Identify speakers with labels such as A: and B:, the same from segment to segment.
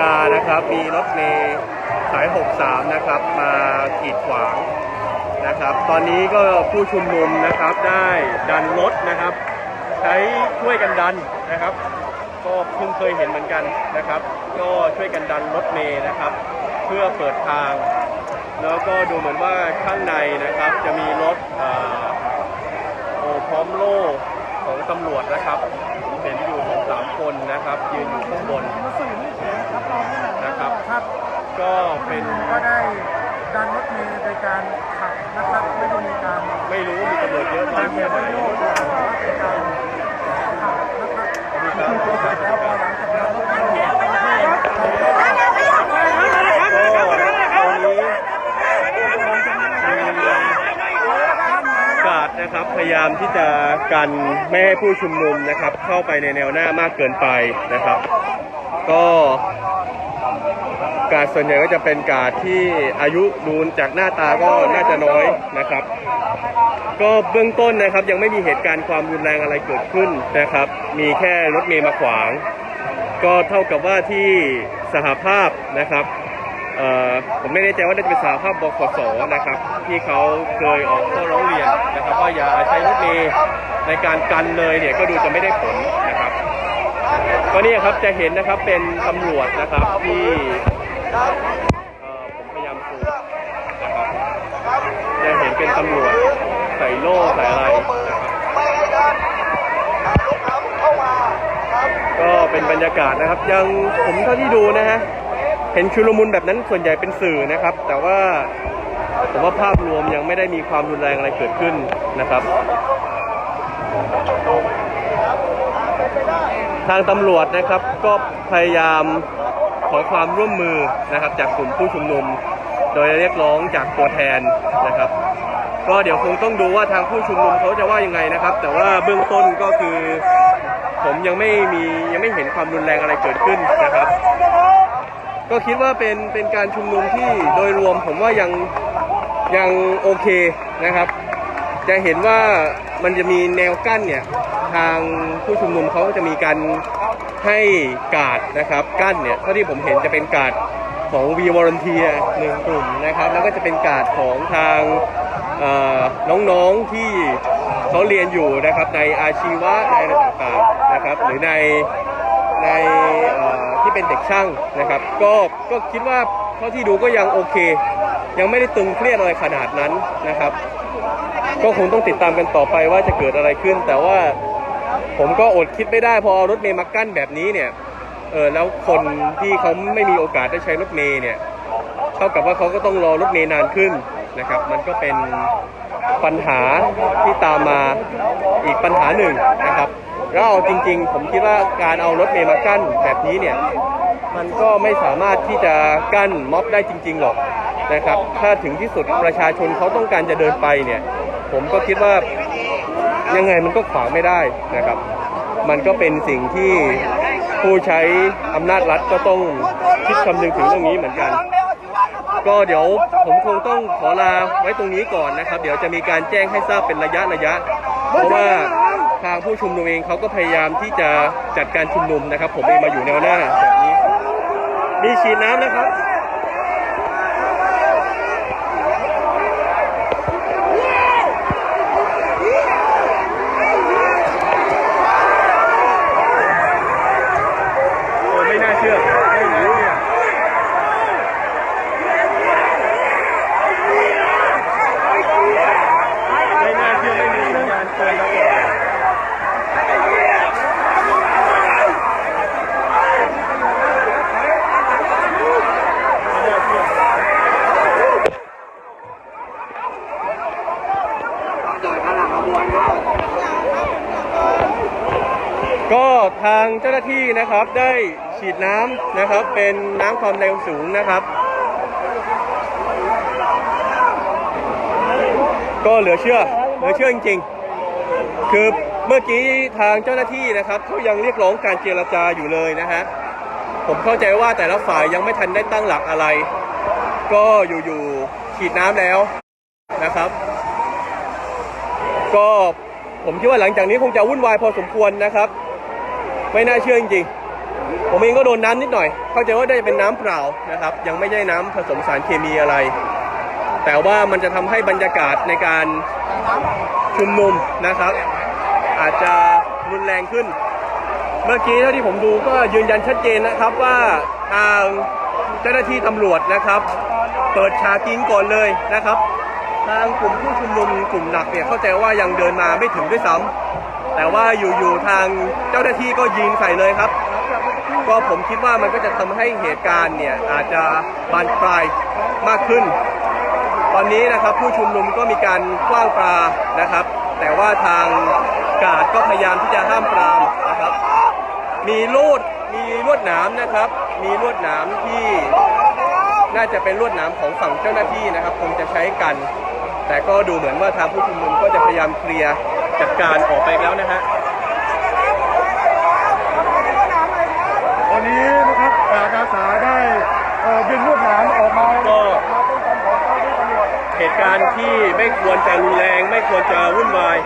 A: กานะครับ มีรถเมล์สาย 63 นะครับ มากีดขวางนะครับ ตอนนี้ก็ผู้ชุมนุมนะครับได้ดันรถนะครับ ใช้ช่วยกันดันนะครับ ก็เพิ่งเคยเห็นเหมือนกันนะครับ ก็ช่วยกันดันรถเมล์นะครับ เพื่อเปิดทาง แล้วก็ดูเหมือนว่าข้างในนะครับจะมีรถโอ้พร้อมโล่ของตำรวจนะครับ คนนะครับ ยืนอยู่ข้างบน
B: มาสื่อนี่เฉยครับรองนี่แหละ
A: นะครับ
B: ครับ
A: ก็เป็น
B: ก็ได้ดันรถเมล์ในการขับนะครับไม่ได้มีการ
A: ไม่รู้ว่ามีตำรวจเยอะมากแค่ไหน
B: โยกหรือว่าเป็นการขับนะครับ
A: มีครับมีครับ
B: แล้วพอหลังจากนั้นรถเมล์ไปให้
A: ก็ตอนนี้กาด นะครับ พยายามที่จะกันไม่ให้ผู้ชุมนุมนะครับ เข้าไปในแนวหน้ามากเกินไปนะครับ ก็การส่วนใหญ่ก็จะเป็นการที่อายุดูจากหน้าตาก็น่าจะน้อยนะครับ ก็เบื้องต้นนะครับยังไม่มีเหตุการณ์ความรุนแรงอะไรเกิดขึ้นนะครับ มีแค่รถเมย์มาขวาง ก็เท่ากับว่าที่สหภาพนะครับ ผมไม่แน่ใจว่าน่าจะเป็นสหภาพบขสนะครับ ที่เขาเคยออกข้อร้องเรียนนะครับ ว่าอย่าใช้รถเมย์ในการกันเลยเนี่ยก็ดูจะไม่ได้ผลนะครับก็นี่ครับจะเห็นนะครับเป็นตำรวจนะครับที่ผมพยายามซูมนะครับจะเห็นเป็นตำรวจใส่โล่ใส่อะไรนะครับก็เป็นบรรยากาศนะครับ ยังผมเท่าที่ดูนะฮะ เห็นชุลมุนแบบนั้นส่วนใหญ่เป็นสื่อนะครับ แต่ว่าผมว่าภาพรวมยังไม่ได้มีความรุนแรงอะไรเกิดขึ้นนะครับทางตำรวจนะครับก็พยายามขอความร่วมมือนะครับจากกลุ่มผู้ชุมนุม โดยเรียกร้องจากตัวแทนนะครับ ก็เดี๋ยวคงต้องดูว่าทางผู้ชุมนุมเขาจะว่ายังไงนะครับ แต่ว่าเบื้องต้นก็คือ ผมยังไม่มียังไม่เห็นความรุนแรงอะไรเกิดขึ้นนะครับ ก็คิดว่าเป็นเป็นการชุมนุมที่โดยรวมผมว่ายังยังโอเคนะครับ จะเห็นว่ามันจะมีแนวกั้นเนี่ยทางผู้ชุมนุมเขาก็จะมีการให้การ์ดนะครับกั้นเนี่ยเท่าที่ผมเห็นจะเป็นการ์ดของวีวอร์เทียหนึ่งกลุ่มนะครับ แล้วก็จะเป็นการ์ดของทางน้องๆที่เขาเรียนอยู่นะครับในอาชีวะในอะไรต่างๆนะครับ หรือใน ในที่เป็นเด็กช่างนะครับ ก็ก็คิดว่าเท่าที่ดูก็ยังโอเค ยังไม่ได้ตึงเครียดอะไรขนาดนั้นนะครับ ก็คงต้องติดตามกันต่อไปว่าจะเกิดอะไรขึ้น แต่ว่าผมก็อดคิดไม่ได้พอรถเมย์มากั้นแบบนี้เนี่ยเออแล้วคนที่เขาไม่มีโอกาสได้ใช้รถเมย์เนี่ยเท่ากับว่าเขาก็ต้องรอรถเมย์นานขึ้นนะครับ มันก็เป็นปัญหาที่ตามมาอีกปัญหาหนึ่งนะครับ แล้วเอาจริง ๆ ผมคิดว่าการเอารถเมย์มากั้นแบบนี้เนี่ยมันก็ไม่สามารถที่จะกั้นม็อบได้จริง ๆ หรอกนะครับ ถ้าถึงที่สุดประชาชนเขาต้องการจะเดินไปเนี่ย ผมก็คิดว่ายังไงมันก็ขวางไม่ได้นะครับ มันก็เป็นสิ่งที่ผู้ใช้อำนาจรัฐก็ต้องคิดคำนึงถึงเรื่องนี้เหมือนกัน ก็เดี๋ยวผมคงต้องขอลาไว้ตรงนี้ก่อนนะครับ เดี๋ยวจะมีการแจ้งให้ทราบเป็นระยะระยะ เพราะว่าทางผู้ชุมนุมเองเขาก็พยายามที่จะจัดการชุมนุมนะครับ ผมเองมาอยู่แนวหน้าแบบนี้ มีฉีดน้ำนะครับ โอ้ไม่น่าเชื่อ ไม่น่าเชื่อ ไม่น่าเชื่อไม่มีสัญญาณเตือนเราก่อนไม่น่าเชื่อก็ทาง เจ้าหน้าที่นะครับได้ฉีดน้ำนะครับ เป็นน้ำความเร็วสูงนะครับ ก็เหลือเชื่อเหลือเชื่อจริงๆ คือเมื่อกี้ทางเจ้าหน้าที่นะครับเขายังเรียกร้องการเจรจาอยู่เลยนะฮะผมเข้าใจว่าแต่ละฝ่ายยังไม่ทันได้ตั้งหลักอะไร ก็อยู่ๆฉีดน้ำแล้วนะครับ ก็ผมคิดว่าหลังจากนี้คงจะวุ่นวายพอสมควรนะครับ ไม่น่าเชื่อจริงๆ ผมเองก็โดนน้ำนิดหน่อย เข้าใจว่าได้เป็นน้ำเปล่านะครับ ยังไม่ใช่น้ำผสมสารเคมีอะไร แต่ว่ามันจะทำให้บรรยากาศในการชุมนุมนะครับ อาจจะรุนแรงขึ้น เมื่อกี้เท่าที่ผมดูก็ยืนยันชัดเจนนะครับว่าทางเจ้าหน้าที่ตำรวจนะครับ เปิดฉากยิงก่อนเลยนะครับ ทางกลุ่มผู้ชุมนุมกลุ่มหนักเนี่ยเข้าใจว่ายังเดินมาไม่ถึงด้วยซ้ำ แต่ว่าอยู่ๆทางเจ้าหน้าที่ก็ยิงใส่เลยครับ ก็ผมคิดว่ามันก็จะทำให้เหตุการณ์เนี่ยอาจจะบานปลายมากขึ้น ตอนนี้นะครับผู้ชุมนุมก็มีการคว้างปลานะครับ แต่ว่าทางกาดก็พยายามที่จะห้ามปรามนะครับ มีลูดมีลวดหนามนะครับ มีลวดหนามที่น่าจะเป็นลวดหนามของฝั่งเจ้าหน้าที่นะครับ คงจะใช้กัน แต่ก็ดูเหมือนว่าทางผู้ชุมนุมก็จะพยายามเคลียร์ จัดการออกไปแล้วนะฮะ
B: ตอนนี้นะครับกาดอาสาได้เอ่อดึงลวดหนามออกมา
A: ก็
B: มาป้องกันของเจ้าหน้าที่ตำรวจ
A: เหตุการณ์ที่ไม่ควรจะรุนแรงไม่ควรจะวุ่นวาย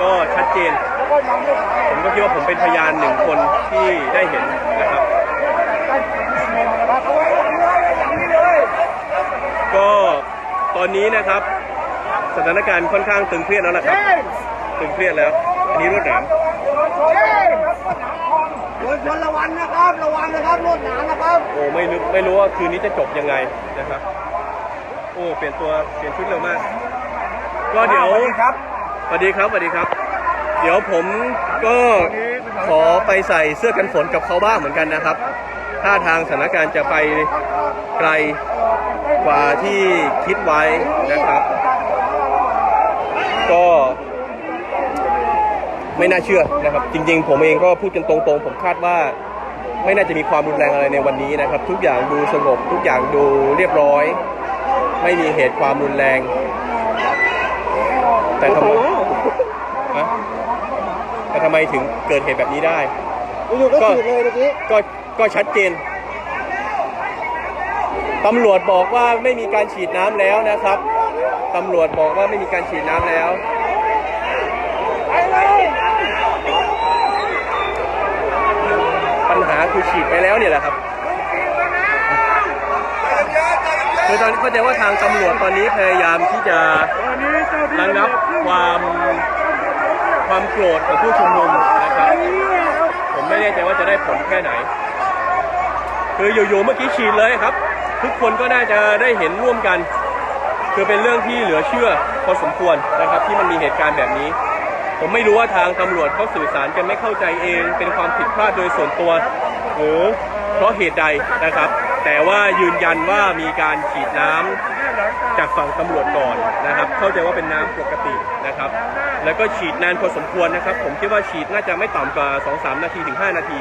A: ก็ชัดเจน
B: แล้วก็นำลวดหนาม
A: ผมก็คิดว่าผมเป็นพยานหนึ่งคนที่ได้เห็นนะครับ
B: ได้ชุมนุมนะครับเอาไว้อย่างนี้เลย
A: ก็ตอนนี้นะครับ สถานการณ์ค่อนข้างตึงเครียดแล้วนะครับ ตึงเครียดแล้ว อันนี้รวดหนาม
B: โดยชนระวังนะครับ ระวังนะครับรถหนามนะครับ
A: โอ้ไม่รู้ไม่รู้ว่าคืนนี้จะจบยังไงนะครับ โอ้เปลี่ยนตัวเปลี่ยนชุดเร็วมาก ก็เดี๋ยว
B: สวัสดีครับ
A: สวัสดีครับสวัสดีครับ เดี๋ยวผมก็ขอไปใส่เสื้อกันฝนกับเขาบ้างเหมือนกันนะครับถ้าทางสถานการณ์จะไปไกลกว่าที่คิดไว้นะครับ ก็ ไม่น่าเชื่อนะครับจริง ๆ ผมเองก็พูดกันตรงๆ ผมคาดว่า ไม่น่าจะมีความรุนแรงอะไรในวันนี้นะครับ ทุกอย่างดูสงบ ทุกอย่างดูเรียบร้อย ไม่มีเหตุความรุนแรง แต่ทำไมฮะแต่ทำไมถึงเกิดเหตุแบบนี้ได้
B: อยู่ก็ฉีดเลยเมื่อกี้
A: ก็ก็ชัดเจนตำรวจบอกว่าไม่มีการฉีดน้ำแล้วนะครับตำรวจบอกว่าไม่มีการฉีดน้ำแล้ว ปัญ หาคือฉีดไปแล้วเนี่ยแหละครับคือตอนนี้เข้าใจว่าทางตำรวจตอนนี้พยายามที่จะระงับความความโกรธของผู้ชุมนุมนะครับ ผมไม่แน่ใจว่าจะได้ผลแค่ไหน คืออยู่ๆเมื่อกี้ฉีดเลยครับ ทุกคนก็น่าจะได้เห็นร่วมกัน คือเป็นเรื่องที่เหลือเชื่อพอสมควรนะครับที่มันมีเหตุการณ์แบบนี้ ผมไม่รู้ว่าทางตำรวจเขาสื่อสารกันไม่เข้าใจเอง เป็นความผิดพลาดโดยส่วนตัว หรือเพราะเหตุใดนะครับ แต่ว่ายืนยันว่ามีการฉีดน้ำจากฝั่งตำรวจก่อนนะครับ เข้าใจว่าเป็นน้ำปกตินะครับ แล้วก็ฉีดนานพอสมควรนะครับ ผมคิดว่าฉีดน่าจะไม่ต่ำกว่า 2-3 นาทีถึง 5 นาที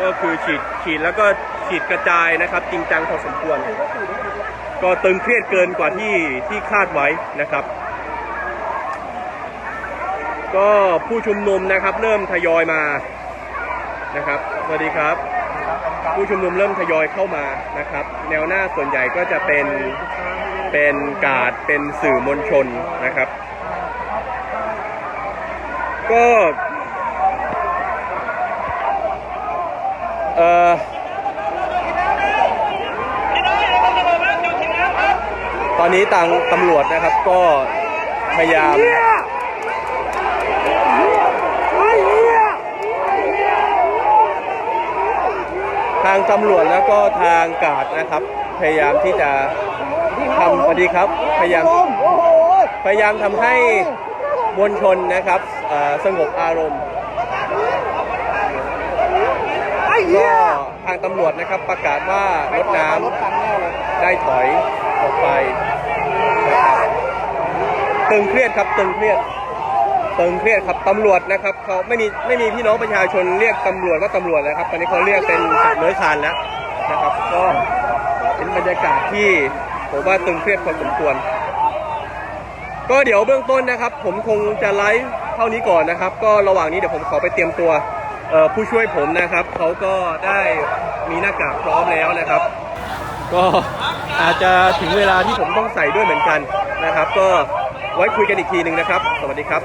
A: ก็คือฉีดฉีดแล้วก็ฉีดกระจายนะครับ จริงจังพอสมควร ก็ตึงเครียดเกินกว่าที่ที่คาดไว้นะครับ ก็ผู้ชุมนุมนะครับเริ่มทยอยมานะครับสวัสดีครับ ผู้ชุมนุมเริ่มทยอยเข้ามานะครับ แนวหน้าส่วนใหญ่ก็จะเป็นเป็นกาดเป็นสื่อมวลชนนะครับ ก็เอ่อตอนนี้ทางตำรวจนะครับก็พยายาม ทาง ตำรวจแล้วก็ทางกาดนะครับ พยายามที่จะทำพอดีครับ พยายามพยายามทำให้มวลชนนะครับสงบอารมณ์ก็ทางตำรวจนะครับประกาศว่ารถน้ำได้ถอยออกไปตึงเครียดครับตึงเครียด ตึงเครียดครับตำรวจนะครับเขาไม่มีไม่มีพี่น้องประชาชนเรียกตำรวจว่าตำรวจแล้วครับ ตอนนี้เขาเรียกเป็นสัตว์เลื้อยคลานแล้วนะครับ ก็เป็นบรรยากาศที่ผมว่าตึงเครียดพอสมควร ก็เดี๋ยวเบื้องต้นนะครับ ผมคงจะไลฟ์เท่านี้ก่อนนะครับ ก็ระหว่างนี้เดี๋ยวผมขอไปเตรียมตัวผู้ช่วยผมนะครับเขาก็ได้มีหน้ากากพร้อมแล้วนะครับ ก็อาจจะถึงเวลาที่ผมต้องใส่ด้วยเหมือนกันนะครับ ก็ไว้คุยกันอีกทีหนึ่งนะครับ สวัสดีครับ